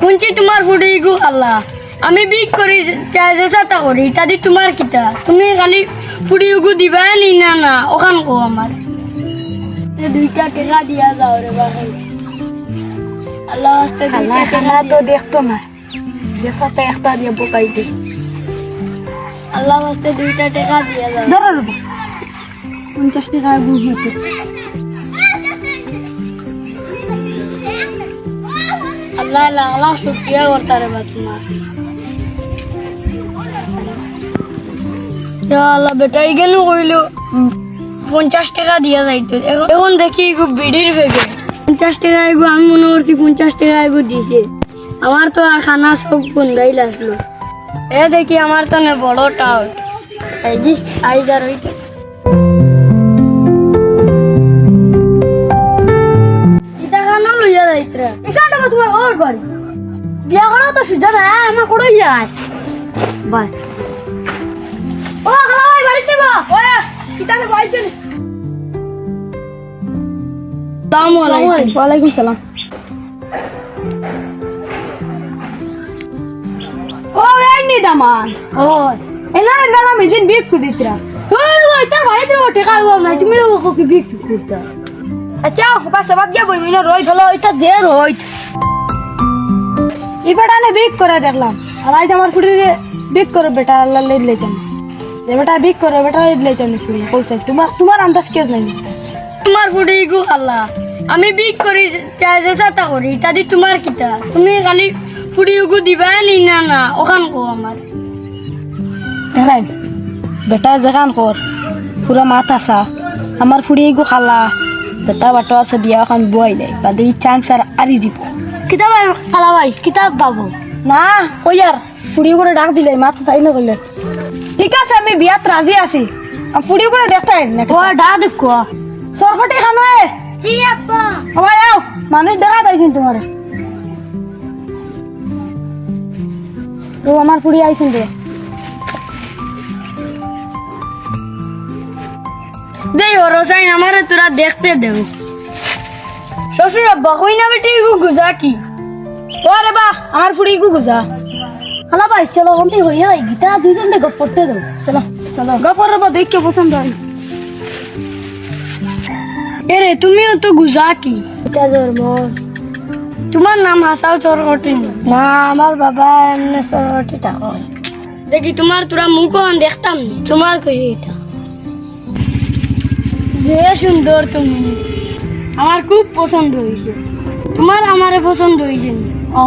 শুনছি তোমার ফুটে গু আল্লাহ। আমি বিক করি চাই যে চাতা করি তাদি তোমার কিতা? তুমি খালি ফুড়ি গু দিবা নি না না ওখান কো আমার। দুইটা টাকা দিয়া যাও রে বাবা আল্লাহ আস্তে খানা খানা তো দেখতো না। দেখাতে একটা দিয়ে বোকাই দে। আল্লাহ আস্তে দুইটা টেকা দিয়া যাও। ধরো পঞ্চাশ টাকা টাকা দিয়া এখন দেখি টাকা টাকা দিছে আমার তো খানা সব বন্ধাই লাগল এ দেখি আমার তো নে বড় টাউট এই জি আই যা রইতে ইটা খানা লইয়া যাইত্রা ওর বাড়ি। বিয়া করা তো সুজা না আমার কোনো ইয়া আছে বাই। ও খালা ভাই বাড়িতে বা। ওরা কিতাবে বাইছে আসসালামু আলাইকুম। ওয়ালাইকুম সালাম। ও এই দামান। ও। এনারে গেলাম এদিন বিক কুদিতরা ওই তার বাড়িতে ও টেকা আলবো না তুমি বিক আচ্ছা বাস বাদ গিয়া বই মিনো রই চলো ওইটা দে রই এবারে আনে বিক করে দেখলাম। আর আজ আমার ফুটি বিক করে বেটা আল্লাহ লেট লেতেন যে বেটা বিক করে বেটা লেট লেতেন ফুরি পয়সা তোমার তোমার আন্দাজ কে নাই। তোমার ফুটে গু আল্লাহ আমি বিক করি চাই যে চাতা করি তাদি তোমার কিতা? তুমি খালি ফুড়ি গু দিবা নি না না ওখান কো আমার। দেখাই বেটা যেখান কর পুরা মাথা সা আমার ফুড়ি গো খালা যেটা বাটো আছে বিয়া এখন বুয়াইলে বাদে ই চান্স আর আরি দিব। কিতাব খালা ভাই কিতাব পাবো। না কই আর ফুড়ি করে ডাক দিলে মাথা তাই না কইলে ঠিক আছে আমি বিয়াত রাজি আছি। ফুড়ি করে দেখতাই না ও ডাক দেখ সরকটি খানো এ? জি আপা সবাই আও। মানুষ দেখা তাইছেন তোমার ও আমার ফুড়ি আইছেন তো দেই হরসাইন আমারে তোরা দেখতে দেব শ্বশুর আব্বা কই না বেটি গু গুজা কি? ওরে বা আমার ফুড়ি গু গুজা। খালা ভাই চলো অন্তি যাই গীতা দুইজন গপ করতে দাও। চলো চলো। গপর বা দেখকে পছন্দ হয়। এরে তুমিও তো গুজা কি? এটা জোর মোর। তোমার নাম হাসাও চরকটি নি। না আমার বাবা এমনি সরটি টাকা দেখি তোমার তোরা মুখ দেখতাম তোমার কই এটা সুন্দর তুমি। আমার খুব পছন্দ হয়েছে তোমার আমারে পছন্দ হয়েছে? ও